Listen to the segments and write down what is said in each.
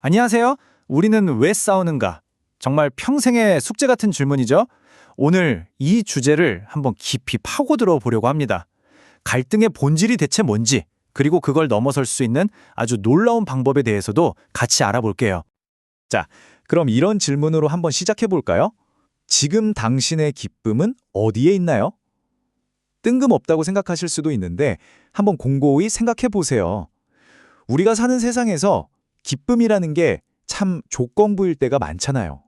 안녕하세요. 우리는 왜 싸우는가? 정말 평생의 숙제 같은 질문이죠. 오늘 이 주제를 한번 깊이 파고들어 보려고 합니다. 갈등의 본질이 대체 뭔지, 그리고 그걸 넘어설 수 있는 아주 놀라운 방법에 대해서도 같이 알아볼게요. 자, 그럼 이런 질문으로 한번 시작해 볼까요? 지금 당신의 기쁨은 어디에 있나요? 뜬금없다고 생각하실 수도 있는데 한번 공고히 생각해 보세요. 우리가 사는 세상에서 기쁨이라는 게 참 조건부일 때가 많잖아요.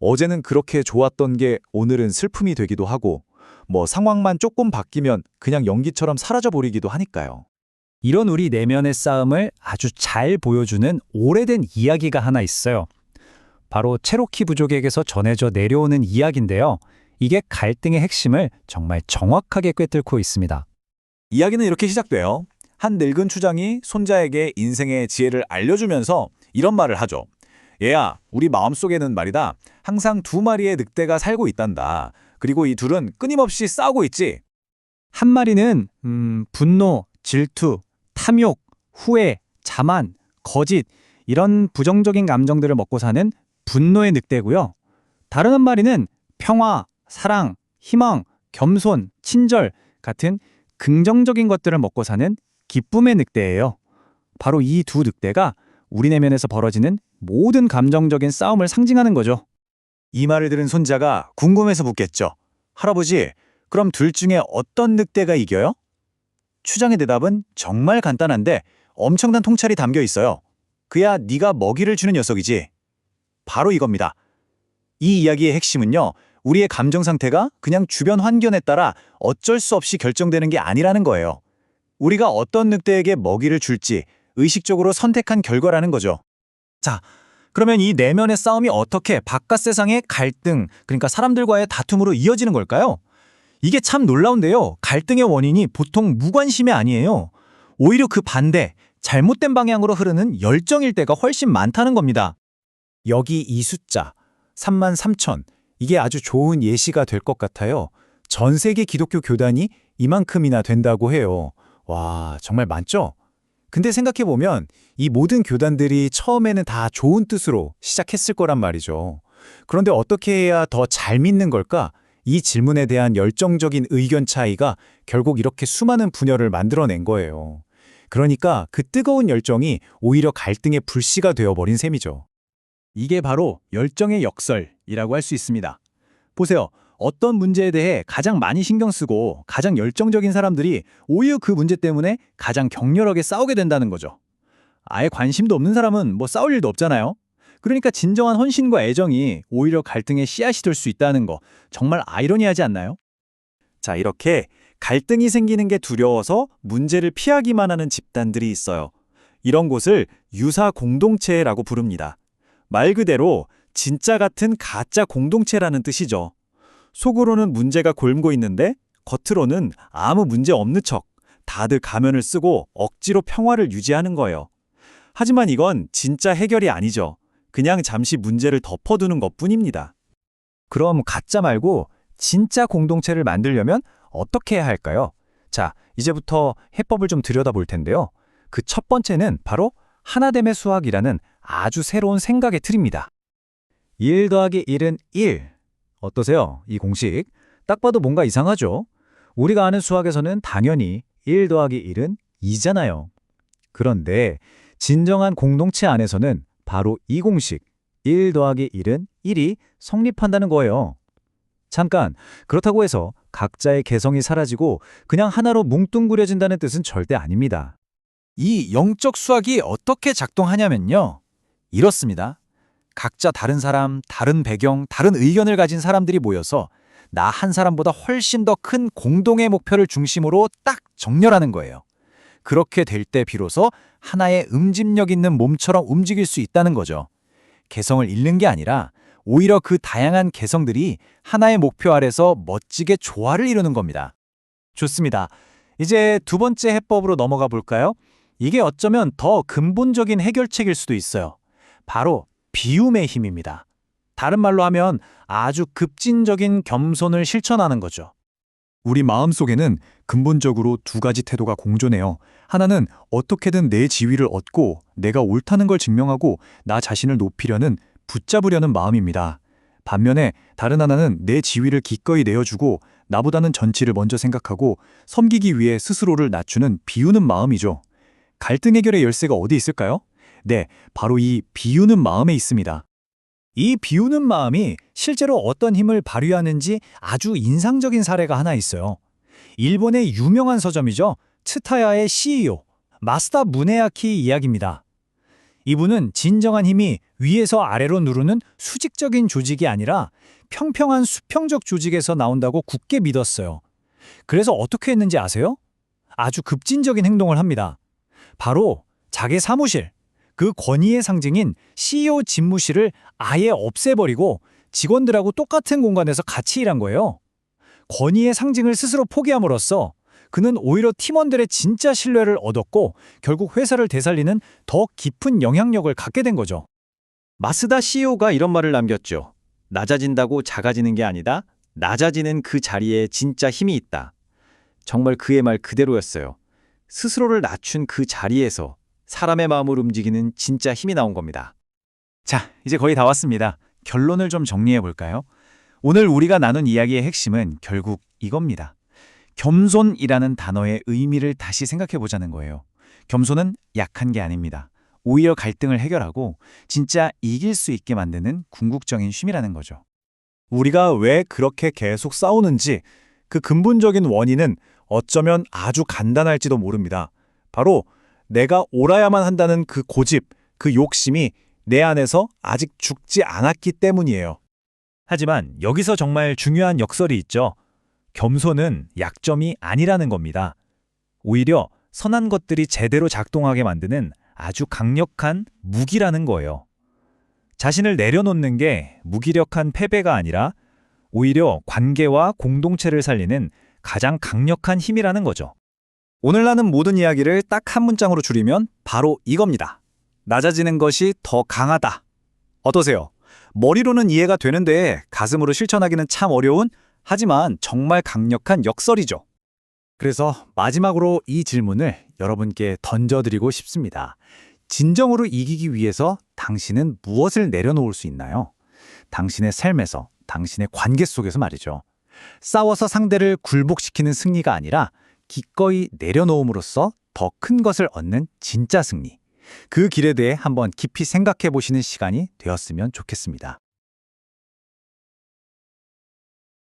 어제는 그렇게 좋았던 게 오늘은 슬픔이 되기도 하고, 뭐 상황만 조금 바뀌면 그냥 연기처럼 사라져 버리기도 하니까요. 이런 우리 내면의 싸움을 아주 잘 보여주는 오래된 이야기가 하나 있어요. 바로 체로키 부족에게서 전해져 내려오는 이야기인데요. 이게 갈등의 핵심을 정말 정확하게 꿰뚫고 있습니다. 이야기는 이렇게 시작돼요. 한 늙은 추장이 손자에게 인생의 지혜를 알려주면서 이런 말을 하죠. 얘야, 우리 마음속에는 말이다. 항상 두 마리의 늑대가 살고 있단다. 그리고 이 둘은 끊임없이 싸우고 있지. 한 마리는 음, 분노, 질투, 탐욕, 후회, 자만, 거짓 이런 부정적인 감정들을 먹고 사는 분노의 늑대고요. 다른 한 마리는 평화, 사랑, 희망, 겸손, 친절 같은 긍정적인 것들을 먹고 사는 기쁨의 늑대예요. 바로 이 두 늑대가 우리 내면에서 벌어지는 모든 감정적인 싸움을 상징하는 거죠. 이 말을 들은 손자가 궁금해서 묻겠죠. 할아버지, 그럼 둘 중에 어떤 늑대가 이겨요? 추장의 대답은 정말 간단한데 엄청난 통찰이 담겨 있어요. 그야 네가 먹이를 주는 녀석이지. 바로 이겁니다. 이 이야기의 핵심은요. 우리의 감정 상태가 그냥 주변 환경에 따라 어쩔 수 없이 결정되는 게 아니라는 거예요. 우리가 어떤 늑대에게 먹이를 줄지 의식적으로 선택한 결과라는 거죠. 자, 그러면 이 내면의 싸움이 어떻게 바깥 세상의 갈등, 그러니까 사람들과의 다툼으로 이어지는 걸까요? 이게 참 놀라운데요. 갈등의 원인이 보통 무관심이 아니에요. 오히려 그 반대, 잘못된 방향으로 흐르는 열정일 때가 훨씬 많다는 겁니다. 여기 이 숫자, 3만 3천, 이게 아주 좋은 예시가 될 것 같아요. 전 세계 기독교 교단이 이만큼이나 된다고 해요. 와, 정말 많죠? 근데 생각해보면 이 모든 교단들이 처음에는 다 좋은 뜻으로 시작했을 거란 말이죠. 그런데 어떻게 해야 더 잘 믿는 걸까? 이 질문에 대한 열정적인 의견 차이가 결국 이렇게 수많은 분열을 만들어낸 거예요. 그러니까 그 뜨거운 열정이 오히려 갈등의 불씨가 되어버린 셈이죠. 이게 바로 열정의 역설이라고 할 수 있습니다. 보세요. 어떤 문제에 대해 가장 많이 신경 쓰고 가장 열정적인 사람들이 오히려 그 문제 때문에 가장 격렬하게 싸우게 된다는 거죠. 아예 관심도 없는 사람은 뭐 싸울 일도 없잖아요. 그러니까 진정한 헌신과 애정이 오히려 갈등의 씨앗이 될 수 있다는 거 정말 아이러니하지 않나요? 자, 이렇게 갈등이 생기는 게 두려워서 문제를 피하기만 하는 집단들이 있어요. 이런 곳을 유사 공동체라고 부릅니다. 말 그대로 진짜 같은 가짜 공동체라는 뜻이죠. 속으로는 문제가 골고 있는데 겉으로는 아무 문제 없는 척 다들 가면을 쓰고 억지로 평화를 유지하는 거예요. 하지만 이건 진짜 해결이 아니죠. 그냥 잠시 문제를 덮어두는 것 뿐입니다. 그럼 가짜 말고 진짜 공동체를 만들려면 어떻게 해야 할까요? 자, 이제부터 해법을 좀 들여다볼 텐데요. 그 첫 번째는 바로 하나됨의 수학이라는 아주 새로운 생각의 틀입니다. 1 더하기 1은 1. 어떠세요? 이 공식. 딱 봐도 뭔가 이상하죠? 우리가 아는 수학에서는 당연히 1 더하기 1은 2잖아요. 그런데 진정한 공동체 안에서는 바로 이 공식 1 더하기 1은 1이 성립한다는 거예요. 잠깐, 그렇다고 해서 각자의 개성이 사라지고 그냥 하나로 뭉뚱그려진다는 뜻은 절대 아닙니다. 이 영적 수학이 어떻게 작동하냐면요. 이렇습니다. 각자 다른 사람, 다른 배경, 다른 의견을 가진 사람들이 모여서 나 한 사람보다 훨씬 더 큰 공동의 목표를 중심으로 딱 정렬하는 거예요. 그렇게 될 때 비로소 하나의 음집력 있는 몸처럼 움직일 수 있다는 거죠. 개성을 잃는 게 아니라 오히려 그 다양한 개성들이 하나의 목표 아래서 멋지게 조화를 이루는 겁니다. 좋습니다. 이제 두 번째 해법으로 넘어가 볼까요? 이게 어쩌면 더 근본적인 해결책일 수도 있어요. 바로 비움의 힘입니다. 다른 말로 하면 아주 급진적인 겸손을 실천하는 거죠. 우리 마음 속에는 근본적으로 두 가지 태도가 공존해요. 하나는 어떻게든 내 지위를 얻고 내가 옳다는 걸 증명하고 나 자신을 높이려는 붙잡으려는 마음입니다. 반면에 다른 하나는 내 지위를 기꺼이 내어주고 나보다는 전치를 먼저 생각하고 섬기기 위해 스스로를 낮추는 비우는 마음이죠. 갈등 해결의 열쇠가 어디 있을까요? 네, 바로 이 비우는 마음에 있습니다. 이 비우는 마음이 실제로 어떤 힘을 발휘하는지 아주 인상적인 사례가 하나 있어요. 일본의 유명한 서점이죠. 츠타야의 CEO 마스다 무네야키 이야기입니다. 이분은 진정한 힘이 위에서 아래로 누르는 수직적인 조직이 아니라 평평한 수평적 조직에서 나온다고 굳게 믿었어요. 그래서 어떻게 했는지 아세요? 아주 급진적인 행동을 합니다. 바로 자기 사무실, 그 권위의 상징인 CEO 집무실을 아예 없애버리고 직원들하고 똑같은 공간에서 같이 일한 거예요. 권위의 상징을 스스로 포기함으로써 그는 오히려 팀원들의 진짜 신뢰를 얻었고 결국 회사를 되살리는 더 깊은 영향력을 갖게 된 거죠. 마스다 CEO가 이런 말을 남겼죠. 낮아진다고 작아지는 게 아니다. 낮아지는 그 자리에 진짜 힘이 있다. 정말 그의 말 그대로였어요. 스스로를 낮춘 그 자리에서 사람의 마음을 움직이는 진짜 힘이 나온 겁니다. 자, 이제 거의 다 왔습니다. 결론을 좀 정리해 볼까요? 오늘 우리가 나눈 이야기의 핵심은 결국 이겁니다. 겸손이라는 단어의 의미를 다시 생각해 보자는 거예요. 겸손은 약한 게 아닙니다. 오히려 갈등을 해결하고 진짜 이길 수 있게 만드는 궁극적인 쉼이라는 거죠. 우리가 왜 그렇게 계속 싸우는지 그 근본적인 원인은 어쩌면 아주 간단할지도 모릅니다. 바로 내가 옳아야만 한다는 그 고집, 그 욕심이 내 안에서 아직 죽지 않았기 때문이에요. 하지만 여기서 정말 중요한 역설이 있죠. 겸손은 약점이 아니라는 겁니다. 오히려 선한 것들이 제대로 작동하게 만드는 아주 강력한 무기라는 거예요. 자신을 내려놓는 게 무기력한 패배가 아니라 오히려 관계와 공동체를 살리는 가장 강력한 힘이라는 거죠. 오늘 나눈 모든 이야기를 딱 한 문장으로 줄이면 바로 이겁니다. 낮아지는 것이 더 강하다. 어떠세요? 머리로는 이해가 되는데 가슴으로 실천하기는 참 어려운 하지만 정말 강력한 역설이죠. 그래서 마지막으로 이 질문을 여러분께 던져드리고 싶습니다. 진정으로 이기기 위해서 당신은 무엇을 내려놓을 수 있나요? 당신의 삶에서, 당신의 관계 속에서 말이죠. 싸워서 상대를 굴복시키는 승리가 아니라 기꺼이 내려놓음으로써 더 큰 것을 얻는 진짜 승리. 그 길에 대해 한번 깊이 생각해 보시는 시간이 되었으면 좋겠습니다.